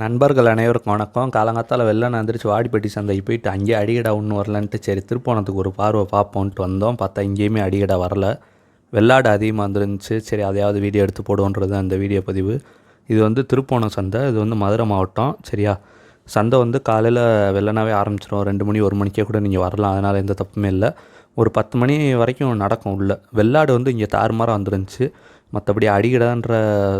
நண்பர்கள் அனைவருக்கும் வணக்கம். காலங்காத்தால் வெளில நான் எந்திரிச்சு வாடிப்பட்டி சந்தைக்கு போயிட்டு அங்கேயே அடிகடா ஒன்று வரலன்ட்டு சரி திருப்போணத்துக்கு ஒரு பார்வை பார்ப்போன்ட்டு வந்தோம். பார்த்தா இங்கேயுமே அடிகடா வரல. வெள்ளாடு அதிகமாக வந்துருந்துச்சு சரி அதையாவது வீடியோ எடுத்து போடுவோன்றது அந்த வீடியோ பதிவு. இது வந்து திருப்போணம் சந்தை. இது வந்து மதுரை மாவட்டம். சரியா? சந்தை வந்து காலையில் வெள்ளனாவே ஆரம்பிச்சிடும் ரெண்டு மணி ஒரு மணிக்கே கூட நீங்கள் வரலாம். அதனால் எந்த தப்புமே இல்லை. ஒரு பத்து மணி வரைக்கும் நடக்கும் உள்ள. வெள்ளாடு வந்து இங்கே தாறுமாறாக வந்துருந்துச்சு. மற்றபடி அடிக்கடைன்ற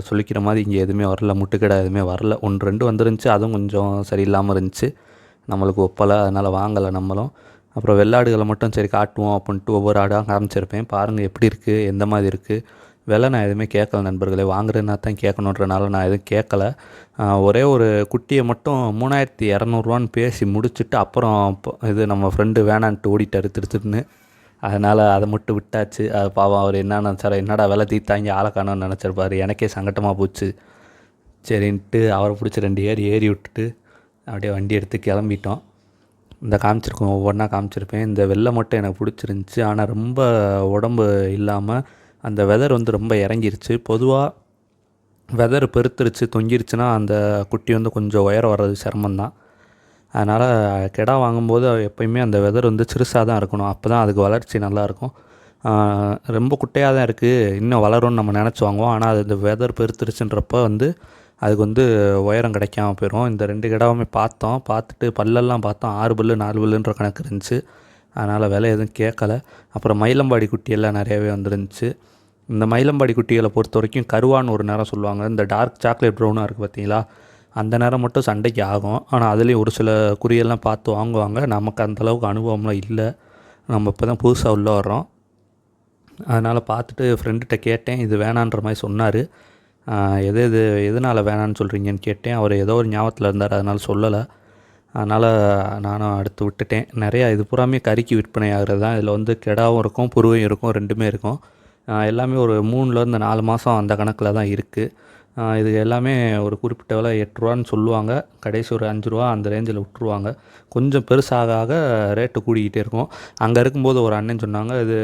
சொல்லிக்கிற மாதிரி இங்கே எதுவுமே வரல முட்டுக்கடை எதுவுமே வரல. ஒன்று ரெண்டு வந்துருந்துச்சு அதுவும் கொஞ்சம் சரியில்லாமல் இருந்துச்சு. நம்மளுக்கு ஒப்பலை அதனால் வாங்கலை நம்மளும். அப்புறம் வெள்ளாடுகளை மட்டும் சரி காட்டுவோம் அப்படின்ட்டு ஒவ்வொரு ஆடாக காமிச்சிருப்பேன் பாருங்கள் எப்படி இருக்குது எந்த மாதிரி இருக்குது விலை நான் எதுவுமே கேட்கல நண்பர்களே வாங்குறதுனா தான் கேட்கணுன்றனால நான் எதுவும் கேட்கல. ஒரே ஒரு குட்டியை மட்டும் மூணாயிரத்தி இரநூறுவான்னு பேசி முடிச்சுட்டு அப்புறம் இப்போ இது நம்ம ஃப்ரெண்டு வேணான்ட்டு ஓடிட்டாரு திருத்துட்டுன்னு அதனால் அதை மட்டும் விட்டாச்சு. அது பாவம் அவர் என்ன நினச்சாரோ என்னடா வேலை தீத்தாங்க ஆளை காணோன்னு நினச்சிருப்பாரு. எனக்கே சங்கட்டமாக போச்சு. சரின்ட்டு அவரை பிடிச்சி ரெண்டு ஏறி ஏறி விட்டுட்டு அப்படியே வண்டி எடுத்து கிளம்பிட்டோம். இந்த காமிச்சிருக்கோம் ஒவ்வொன்றா காமிச்சிருப்பேன். இந்த வெள்ளை மட்டும் எனக்கு பிடிச்சிருந்துச்சி. ஆனால் ரொம்ப உடம்பு இல்லாமல் அந்த வெதர் வந்து ரொம்ப இறங்கிருச்சு. பொதுவாக வெதர் பெருத்துருச்சு தொங்கிருச்சுன்னா அந்த குட்டி வந்து கொஞ்சம் உயரம் வர்றது சிரமந்தான் அதனால் கிடா வாங்கும்போது எப்பயுமே அந்த வெதர் வந்து சிறுசாக தான் இருக்கணும். அப்போ தான் அதுக்கு வளர்ச்சி நல்லாயிருக்கும் ரொம்ப குட்டையாக தான் இருக்குது இன்னும் வளரும்னு நம்ம நினச்சி வாங்குவோம் ஆனால் அது இந்த வெதர் பெருத்துருச்சுன்றப்போ வந்து அதுக்கு வந்து உயரம் கிடைக்காம போயிடும் இந்த ரெண்டு கிடாவுமே பார்த்தோம். பார்த்துட்டு பல்லெல்லாம் பார்த்தோம். ஆறு பல்லு நாலு பல்லுன்ற கணக்கு இருந்துச்சு. அதனால் விலை எதுவும் கேட்கல. அப்புறம் மயிலம்பாடி குட்டியெல்லாம் நிறையவே வந்துருந்துச்சு. இந்த மயிலம்பாடி குட்டிகளை பொறுத்த வரைக்கும் கருவான்னு ஒரு நேரம் சொல்லுவாங்க. இந்த டார்க் சாக்லேட் ப்ரௌனாக இருக்குது பார்த்தீங்களா? அந்த நேரம் மட்டும் சண்டைக்கு ஆகும். ஆனால் அதுலேயும் ஒரு சில குறியெல்லாம் பார்த்து வாங்குவாங்க. நமக்கு அந்தளவுக்கு அனுபவம்லாம் இல்லை. நம்ம இப்போ தான் புதுசாக உள்ளே வர்றோம். அதனால் பார்த்துட்டு ஃப்ரெண்டுகிட்ட கேட்டேன். இது வேணான்ற மாதிரி சொன்னார். எது எது எதனால் வேணான்னு சொல்கிறீங்கன்னு கேட்டேன். அவர் ஏதோ ஒரு ஞாபகத்தில் இருந்தார். அதனால் சொல்லலை. அதனால் நானும் அடுத்து விட்டுட்டேன். நிறையா இது பூராமே கறிக்கு விற்பனை ஆகிறது தான். இதில் வந்து கெடாவும் இருக்கும் புருவையும் இருக்கும் ரெண்டுமே இருக்கும். எல்லாமே ஒரு மூணுலேருந்து நாலு மாதம் அந்த கணக்கில் தான் இருக்குது இது எல்லாமே ஒரு குறிப்பிட்ட விலை எட்டுருவான்னு சொல்லுவாங்க. கடைசி ஒரு அஞ்சு ரூபா அந்த ரேஞ்சில் விட்ருவாங்க கொஞ்சம் பெருசாக ஆக ரேட்டு கூடிக்கிட்டே இருக்கும். அங்கே இருக்கும்போது ஒரு அண்ணன் சொன்னாங்க இது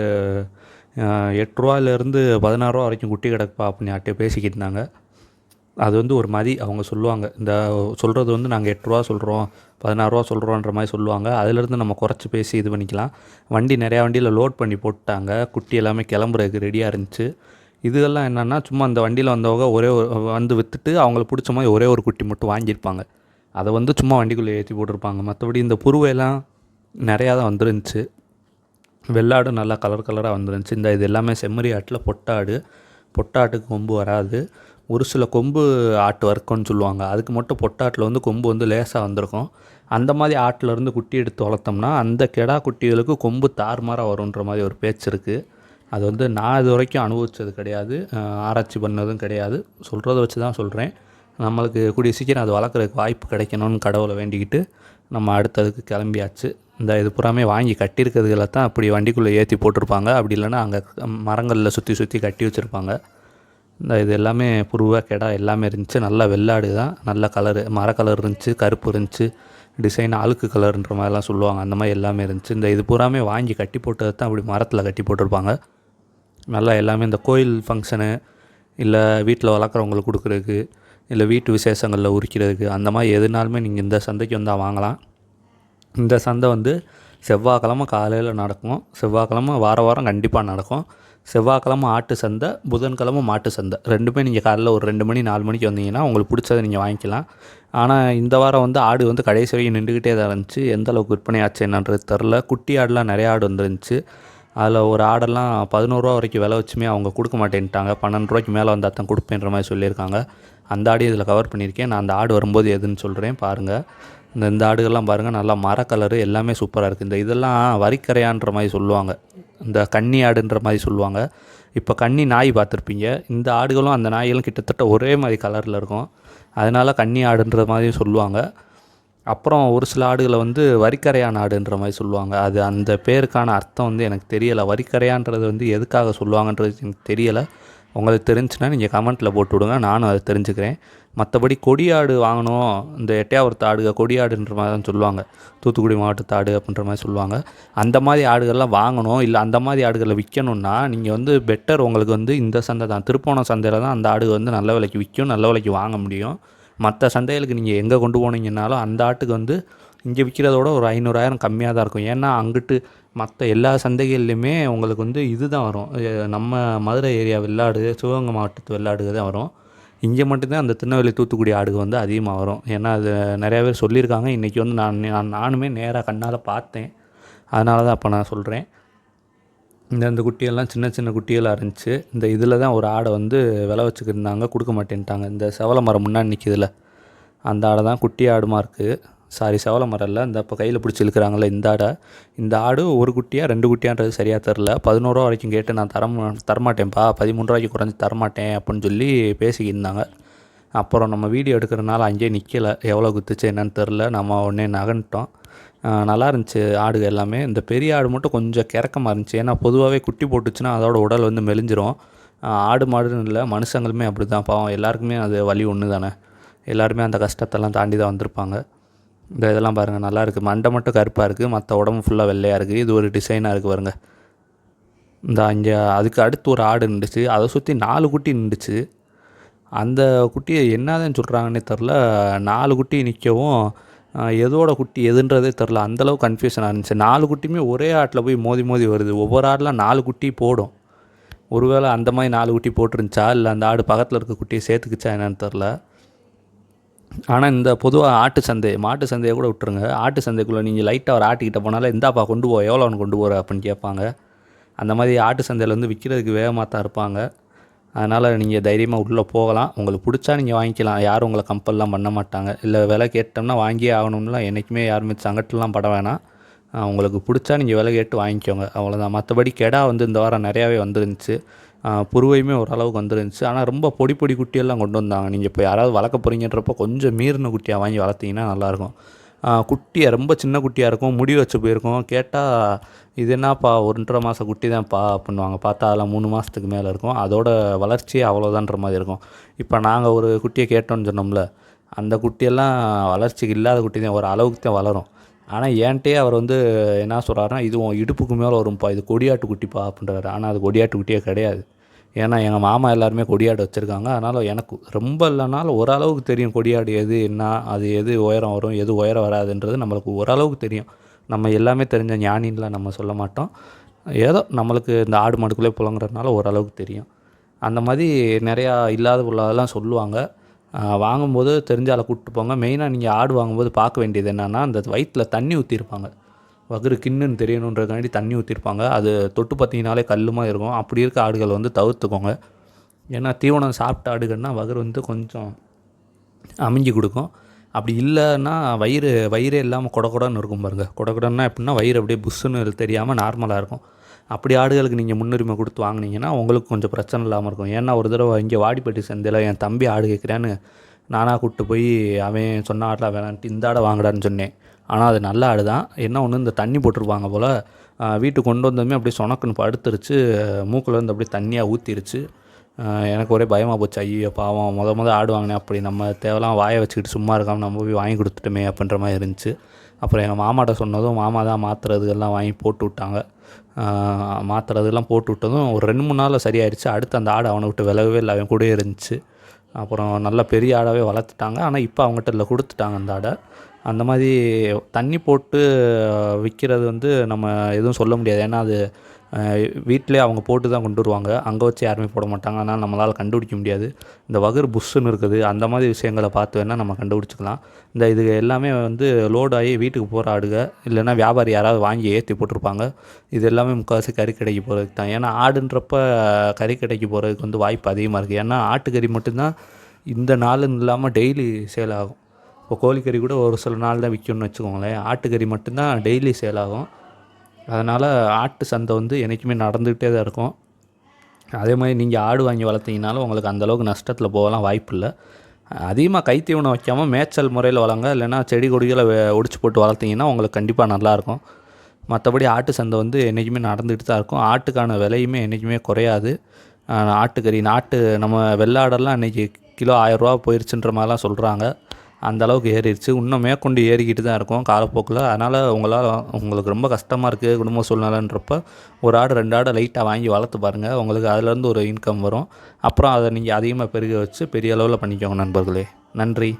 எட்டுருவாயிலேருந்து எட்டு பதினாறுரூவா வரைக்கும் குட்டி கிடக்குப்பா அப்படின்னு யார்ட்டே பேசிக்கிட்டு இருந்தாங்க. அது வந்து ஒரு மதி அவங்க சொல்லுவாங்க. இந்த சொல்கிறது வந்து நாங்கள் எட்டுருவா சொல்கிறோம் பதினாறுரூவா சொல்கிறோன்ற மாதிரி சொல்லுவாங்க. அதிலேருந்து நம்ம குறைச்சி பேசி இது பண்ணிக்கலாம். வண்டி நிறையா வண்டியில் லோட் பண்ணி போட்டாங்க. குட்டி எல்லாமே கிளம்புறதுக்கு ரெடியாக இருந்துச்சு. இதெல்லாம் என்னென்னா சும்மா அந்த வண்டியில் வந்தவங்க ஒரே ஒரு வந்து விற்றுட்டு அவங்களுக்கு பிடிச்ச மாதிரி ஒரே ஒரு குட்டி மட்டும் வாங்கியிருப்பாங்க. அதை வந்து சும்மா வண்டிக்குள்ளே ஏற்றி போட்டிருப்பாங்க. மற்றபடி இந்த புருவையெல்லாம் நிறையா தான் வந்துருந்துச்சு. வெள்ளாடும் நல்லா கலர் கலராக வந்துருந்துச்சு. இந்த இது எல்லாமே செம்மறி ஆட்டில் பொட்டாடு. பொட்டாட்டுக்கு கொம்பு வராது. ஒரு சில கொம்பு ஆட்டு வர்க்கம்னு சொல்லுவாங்க. அதுக்கு மட்டும் பொட்டாட்டில் வந்து கொம்பு வந்து லேசாக வந்திருக்கும். அந்த மாதிரி ஆட்டிலருந்து குட்டி எடுத்து வளர்த்தோம்னா அந்த கெடா குட்டிகளுக்கு கொம்பு தார்மாராக வருன்ற மாதிரி ஒரு பேச்சு இருக்குது அது வந்து நான் இது வரைக்கும் அனுபவித்தது கிடையாது. ஆராய்ச்சி பண்ணதும் கிடையாது. சொல்கிறத வச்சு தான் சொல்கிறேன் நம்மளுக்கு கூடிய சீக்கிரம் அது வளர்க்குறதுக்கு வாய்ப்பு கிடைக்கணும்னு கடவுளை வேண்டிக்கிட்டு நம்ம அடுத்ததுக்கு கிளம்பியாச்சு. இந்த இது புறாமே வாங்கி கட்டியிருக்கிறதுல தான் அப்படி வண்டிக்குள்ளே ஏற்றி போட்டிருப்பாங்க. அப்படி இல்லைன்னா அங்கே மரங்களில் சுற்றி சுற்றி கட்டி வச்சுருப்பாங்க. இந்த இது எல்லாமே புருவா கெடா எல்லாமே இருந்துச்சு. நல்லா வெள்ளாடு தான். நல்ல கலரு மர கலர் இருந்துச்சு. கருப்பு இருந்துச்சு. டிசைன் அழுக்கு கலர்ன்ற மாதிரிலாம் சொல்லுவாங்க. அந்த மாதிரி எல்லாமே இருந்துச்சு. இந்த இது பூராமே வாங்கி கட்டி போட்டது தான் அப்படி மரத்தில் கட்டி போட்டிருப்பாங்க. நல்லா எல்லாமே இந்த கோயில் ஃபங்க்ஷனு இல்லை வீட்டில் வளர்க்குறவங்களுக்கு கொடுக்குறதுக்கு இல்லை வீட்டு விசேஷங்களில் உரிக்கிறதுக்கு அந்த மாதிரி எதுனாலுமே நீங்கள் இந்த சந்தைக்கு வந்தால் வாங்கலாம். இந்த சந்தை வந்து செவ்வாய்க்கிழமை காலையில் நடக்கும். செவ்வாய்க்கிழமை வார வாரம் கண்டிப்பாக நடக்கும். செவ்வாய்க்கிழமை ஆட்டு சந்தை புதன்கிழமை மாட்டு சந்தை. ரெண்டுமே நீங்கள் காலையில் ஒரு ரெண்டு மணி நாலு மணிக்கு வந்தீங்கன்னா உங்களுக்கு பிடிச்சதை நீங்கள் வாங்கிக்கலாம். ஆனால் இந்த வாரம் வந்து ஆடு வந்து கடைசி வரைக்கும் நின்றுக்கிட்டே தான் இருந்துச்சு. எந்த அளவுக்கு விற்பனை ஆச்சு என்னன்றது தெரில குட்டி ஆடுலாம் நிறைய ஆடு வந்துருந்துச்சு. அதில் ஒரு ஆடெல்லாம் பதினோருவா வரைக்கும் விலை வச்சுமே அவங்க கொடுக்க மாட்டேன்ட்டாங்க. பன்னெண்டு ரூபாய்க்கு மேலே வந்தால் தான் கொடுப்பேன்ற மாதிரி சொல்லியிருக்காங்க. அந்த ஆடு இதில் கவர் பண்ணியிருக்கேன். நான் அந்த ஆடு வரும்போது எதுன்னு சொல்கிறேன் பாருங்கள் இந்த இந்த ஆடுகள்லாம் பாருங்கள் நல்லா மர கலரு எல்லாமே சூப்பராக இருக்குது இந்த இதெல்லாம் வரிக்கரையான்ற மாதிரி சொல்லுவாங்க. இந்த கன்னி ஆடுன்ற மாதிரி சொல்லுவாங்க. இப்போ கன்னி நாய் பார்த்துருப்பீங்க. இந்த ஆடுகளும் அந்த நாய்களும் கிட்டத்தட்ட ஒரே மாதிரி கலரில் இருக்கும். அதனால் கன்னி ஆடுன்ற மாதிரி சொல்லுவாங்க. அப்புறம் ஒரு சில ஆடுகளை வந்து வரிக்கரையான் ஆடுன்ற மாதிரி சொல்லுவாங்க. அது அந்த பேருக்கான அர்த்தம் வந்து எனக்கு தெரியலை. வரிக்கரையான்றது வந்து எதுக்காக சொல்லுவாங்கன்றது எனக்கு தெரியலை. உங்களுக்கு தெரிஞ்சுன்னா நீங்கள் கமெண்ட்டில் போட்டு விடுங்க. நானும் அதை தெரிஞ்சுக்கிறேன். மற்றபடி கொடியாடு வாங்கணும். இந்த எட்டையாவரத்து ஆடுக கொடியாடுன்ற மாதிரி தான் சொல்லுவாங்க. தூத்துக்குடி மாவட்டத்து ஆடு அப்படின்ற மாதிரி சொல்லுவாங்க. அந்த மாதிரி ஆடுகள்லாம் வாங்கணும். இல்லை அந்த மாதிரி ஆடுகளை விற்கணும்னா நீங்கள் வந்து பெட்டர் உங்களுக்கு வந்து இந்த சந்தை தான். திருப்போணம் சந்தையில் தான் அந்த ஆடு வந்து நல்ல விலைக்கு விற்கும் நல்ல விலைக்கு வாங்க முடியும். மற்ற சந்தைகளுக்கு நீங்கள் எங்கே கொண்டு போனீங்கன்னாலும் அந்த ஆட்டுக்கு வந்து இங்கே விற்கிறதோட ஒரு ஐநூறாயிரம் கம்மியாக தான் இருக்கும். ஏன்னா அங்கிட்டு மற்ற எல்லா சந்தைகள்லையுமே உங்களுக்கு வந்து இது தான் வரும் நம்ம மதுரை ஏரியா வெள்ளாடு சிவகங்கை மாவட்டத்து வெள்ளாடுக்கு தான் வரும். இங்கே மட்டும்தான் அந்த திருநெல்வேலி தூத்துக்குடி ஆடுக்கு வந்து அதிகமாக வரும். ஏன்னா அது நிறையா பேர் சொல்லியிருக்காங்க. இன்றைக்கி வந்து நான் நான் நானுமே நேராக கண்ணால் பார்த்தேன். அதனால தான் அப்போ நான் சொல்கிறேன் இந்த இந்த குட்டியெல்லாம் சின்ன சின்ன குட்டியெல்லாம் இருந்துச்சு இந்த இதில் தான் ஒரு ஆடை வந்து விலை வச்சுக்கிருந்தாங்க கொடுக்க மாட்டேன்ட்டாங்க. இந்த செவல மரம் முன்னாடி நிற்கிதுல அந்த ஆடை தான் குட்டி ஆடுமா இருக்குது சாரி செவல மரம் இல்லை இந்த இப்போ கையில் பிடிச்சி இழுக்கிறாங்களே இந்த ஆடை. இந்த ஆடு ஒரு குட்டியாக ரெண்டு குட்டியான்றது சரியாக தெரில பதினோருவா வரைக்கும் கேட்டு நான் தர தரமாட்டேன்ப்பா பதிமூணு குறைஞ்சி தரமாட்டேன் அப்படின்னு சொல்லி பேசிக்கிருந்தாங்க. அப்புறம் நம்ம வீடியோ எடுக்கிறனால அங்கேயே நிற்கலை எவ்வளோ குத்துச்சு என்னன்னு தெரில நம்ம உடனே நகன்ட்டோம் நல்லா இருந்துச்சு ஆடுகள் எல்லாமே. இந்த பெரிய ஆடு மட்டும் கொஞ்சம் கிறக்கமாக இருந்துச்சு. ஏன்னா பொதுவாகவே குட்டி போட்டுச்சுன்னா அதோட உடல் வந்து மெலிஞ்சிரும். ஆடு மாடுன்னு இல்லை மனுஷங்களுமே அப்படி தான் பாவம் எல்லாருக்குமே அது வலி ஒன்று தானே. எல்லாருமே அந்த கஷ்டத்தெல்லாம் தாண்டி தான் வந்திருப்பாங்க. இந்த இதெல்லாம் பாருங்கள் நல்லா இருக்குது மண்டை மட்டும் கருப்பாக இருக்குது மற்ற உடம்பு ஃபுல்லாக வெள்ளையாக இருக்குது இது ஒரு டிசைனாக இருக்குது பாருங்கள் இந்த அங்கே அதுக்கு அடுத்து ஒரு ஆடு நின்றுச்சு. அதை சுற்றி நாலு குட்டி நின்றுச்சு. அந்த குட்டியை என்னதான் சொல்கிறாங்கன்னே தெரில நாலு குட்டி நிற்கவும் எதோட குட்டி எதுன்றதே தெரில அந்தளவு கன்ஃபியூஷனாக இருந்துச்சு. நாலு குட்டியுமே ஒரே ஆட்டில் போய் மோதி மோதி வருது. ஒவ்வொரு ஆடெலாம் நாலு குட்டி போடும். ஒருவேளை அந்த மாதிரி நாலு குட்டி போட்டிருந்துச்சா? இல்லை அந்த ஆடு பக்கத்தில் இருக்க குட்டியை சேர்த்துக்குச்சா என்னன்னு தெரில ஆனால் இந்த பொதுவாக ஆட்டு சந்தை மாட்டு சந்தையை கூட விட்டுருங்க. ஆட்டு சந்தைக்குள்ளே நீங்கள் லைட்டாக ஒரு ஆட்டுக்கிட்ட போனாலே இந்தாப்பா கொண்டு போ. எவ்வளோ ஒன்று கொண்டு போகிற அப்படின்னு கேட்பாங்க. அந்த மாதிரி ஆட்டு சந்தையில் வந்து விற்கிறதுக்கு வேகமாக தான் இருப்பாங்க. அதனால் நீங்கள் தைரியமாக உள்ளே போகலாம். உங்களுக்கு பிடிச்சா நீங்கள் வாங்கிக்கலாம். யாரும் உங்களை கம்பல்லாம் பண்ண மாட்டாங்க. இல்லை விலை கேட்டோம்னா வாங்கியே ஆகணும்லாம் என்றைக்குமே யாருமே சங்கட்டெலாம் பட வேணாம். உங்களுக்கு பிடிச்சா நீங்கள் விலை கேட்டு வாங்கிக்கோங்க. அவ்வளோதான் மற்றபடி கெடா வந்து இந்த வாரம் நிறையாவே வந்துருந்துச்சு. புருவையுமே ஓரளவுக்கு வந்துருந்துச்சு. ஆனால் ரொம்ப பொடி பொடி குட்டியெல்லாம் கொண்டு வந்தாங்க. நீங்கள் இப்போ யாராவது வளர்க்க போகிறீங்கன்றப்போ கொஞ்சம் மீறின குட்டியாக வாங்கி வளர்த்தீங்கன்னா நல்லாயிருக்கும். குட்டியாக ரொம்ப சின்ன குட்டியாக இருக்கும். முடி வச்சு போயிருக்கும். கேட்டால் இது என்னப்பா ஒன்றரை மாதம் குட்டி தான்ப்பா அப்படின்வாங்க பார்த்தா அதெல்லாம் மூணு மாதத்துக்கு மேலே இருக்கும். அதோட வளர்ச்சியே அவ்வளோதான்ற மாதிரி இருக்கும். இப்போ நாங்கள் ஒரு குட்டியை கேட்டோம்னு சொன்னோம்ல அந்த குட்டியெல்லாம் வளர்ச்சிக்கு இல்லாத குட்டி தான். ஒரு அளவுக்கு தான் வளரும். ஆனால் ஏன்ட்டே அவர் வந்து என்ன சொல்கிறாருன்னா இதுவும் இடுப்புக்கு மேலே வரும்ப்பா. இது கொடியாட்டு குட்டிப்பா அப்படின்றாரு. ஆனால் அது கொடியாட்டு குட்டியே கிடையாது. ஏன்னா எங்கள் மாமா எல்லாருமே கொடியாடு வச்சுருக்காங்க. அதனால் எனக்கு ரொம்ப இல்லைனாலும் ஓரளவுக்கு தெரியும் கொடியாடு எது என்ன அது எது உயரம் வரும் எது உயரம் வராதுன்றது நம்மளுக்கு ஓரளவுக்கு தெரியும். நம்ம எல்லாமே தெரிஞ்ச ஞானின்லாம் நம்ம சொல்ல மாட்டோம். ஏதோ நம்மளுக்கு இந்த ஆடு மாடுக்குள்ளே புலங்குறதுனால ஓரளவுக்கு தெரியும். அந்த மாதிரி நிறையா இல்லாத உள்ளதெல்லாம் சொல்லுவாங்க வாங்கும்போது தெரிஞ்சால கூப்பிட்டு போங்க. மெயினாக நீங்கள் ஆடு வாங்கும்போது பார்க்க வேண்டியது என்னென்னா அந்த வயிற்றில் தண்ணி ஊற்றிருப்பாங்க வகுறு கிண்ணுன்னு தெரியணுன்றதுக்காண்டி தண்ணி ஊற்றிருப்பாங்க அது தொட்டு பார்த்தீங்கனாலே கல்லுமாக இருக்கும். அப்படி இருக்க ஆடுகள் வந்து தவிர்த்துக்கோங்க. ஏன்னா தீவனம் சாப்பிட்ட ஆடுகள்னா வகுறு வந்து கொஞ்சம் அமைஞ்சு கொடுக்கும். அப்படி இல்லைன்னா வயிறு வயிறே இல்லாமல் கொட இருக்கும் பாருங்கள் கொட எப்படின்னா வயிறு அப்படியே புஷ்ஷுன்னு தெரியாமல் நார்மலாக இருக்கும். அப்படி ஆடுகளுக்கு நீங்கள் முன்னுரிமை கொடுத்து வாங்குனீங்கன்னா உங்களுக்கு கொஞ்சம் பிரச்சனை இல்லாமல் இருக்கும். ஏன்னா ஒரு தடவை இங்கே வாடிப்பட்டி சந்தையில் என் தம்பி ஆடு கேட்குறேன்னு நானாக கூப்பிட்டு போய் அவன் சொன்ன ஆடலாம் வேணான்ட்டு இந்த ஆடை வாங்கடான்னு சொன்னேன். ஆனால் அது நல்ல ஆடு தான். என்ன ஒன்று இந்த தண்ணி போட்டிருப்பாங்க போல் வீட்டுக்கு கொண்டு வந்தோமே அப்படியே சொனக்குன்னு படுத்துருச்சு. மூக்கில் இருந்து அப்படியே தண்ணியாக ஊற்றிருச்சு எனக்கு ஒரே பயமாக போச்சு. ஐயோ பாவம் முத முத ஆடு வாங்கினேன். அப்படி நம்ம தேவைலாம் வாயை வச்சுக்கிட்டு சும்மா இருக்காமல் நம்ம போய் வாங்கி கொடுத்துட்டோமே அப்படின்ற மாதிரி இருந்துச்சு. அப்புறம் எங்கள் மாமாட்ட சொன்னதும் மாமா தான் மாற்றுறதுக்கெல்லாம் வாங்கி போட்டு விட்டாங்க. ஆஹ் மாற்றுறதுலாம் போட்டு விட்டதும் ஒரு ரெண்டு மூணு நாளில் சரியாயிருச்சு. அடுத்து அந்த ஆடு அவனை விட்டு விலகவே இல்லை. அவன் கூட இருந்துச்சு. அப்புறம் நல்ல பெரிய ஆடாகவே வளர்த்துட்டாங்க. ஆனால் இப்போ அவங்ககிட்ட இல்லை கொடுத்துட்டாங்க அந்த ஆடை. அந்த மாதிரி தண்ணி போட்டு விற்கிறது வந்து நம்ம எதுவும் சொல்ல முடியாது. ஏன்னா அது வீட்டிலே அவங்க போட்டு தான் கொண்டு வருவாங்க. அங்கே வச்சு யாருமே போட மாட்டாங்க. அதனால் நம்மளால் கண்டுபிடிக்க முடியாது. இந்த வகர் புஷ்ஷுன்னு இருக்குது. அந்த மாதிரி விஷயங்களை பார்த்து வேணால் நம்ம கண்டுபிடிச்சிக்கலாம். இந்த இது எல்லாமே வந்து லோட் ஆகி வீட்டுக்கு போகிற ஆடுக இல்லைன்னா வியாபாரி யாராவது வாங்கி ஏற்றி போட்டிருப்பாங்க. இது எல்லாமே முக்கால்வாசி கறி கடைக்கு போகிறதுக்கு தான் ஏன்னா ஆடுன்றப்ப கறி கடைக்கு போகிறதுக்கு வந்து வாய்ப்பு அதிகமாக இருக்குது ஏன்னா ஆட்டுக்கறி மட்டும்தான் இந்த நாளுன்னு இல்லாமல் டெய்லி சேல் ஆகும். இப்போ கோழிக்கறி கூட ஒரு சில நாள் தான் விற்கணும்னு வச்சுக்கோங்களேன். ஆட்டுக்கறி மட்டும்தான் டெய்லி சேல் ஆகும் அதனால் ஆட்டு சந்தை வந்து என்றைக்குமே நடந்துக்கிட்டே தான் இருக்கும். அதே மாதிரி நீங்கள் ஆடு வாங்கி வளர்த்தீங்கனாலும் உங்களுக்கு அந்தளவுக்கு நஷ்டத்தில் போகலாம் வாய்ப்பு இல்லை. அதிகமாக கைத்தீவனம் வைக்காமல் மேய்ச்சல் முறையில் வளங்க. இல்லைன்னா செடி கொடிகளை வெ- ஒடிச்சு போட்டு வளர்த்தீங்கன்னா உங்களுக்கு கண்டிப்பாக நல்லாயிருக்கும் மற்றபடி ஆட்டு சந்தை வந்து என்றைக்குமே நடந்துகிட்டு தான் இருக்கும். ஆட்டுக்கான விலையுமே என்றைக்குமே குறையாது. ஆட்டுக்கறி நாட்டு நம்ம வெள்ளாடெல்லாம் இன்றைக்கி கிலோ ஆயிரரூவா போயிருச்சுன்ற மாதிரிலாம் சொல்கிறாங்க அந்த அளவுக்கு ஏறிடுச்சு. இன்னும் மேற்கொண்டு ஏறிக்கிட்டு தான் இருக்கும் காலப்போக்கில். அதனால் உங்களால் உங்களுக்கு ரொம்ப கஷ்டமாக இருக்குது குடும்ப சூழ்நிலைன்றப்ப ஒரு ஆடு ரெண்டு ஆடு லைட்டாக வாங்கி வளர்த்து பாருங்கள் உங்களுக்கு அதுலேருந்து ஒரு இன்கம் வரும். அப்புறம் அதை நீங்கள் அதிகமாக பெருக வச்சு பெரிய அளவில் பண்ணிக்கோங்க நண்பர்களே. நன்றி.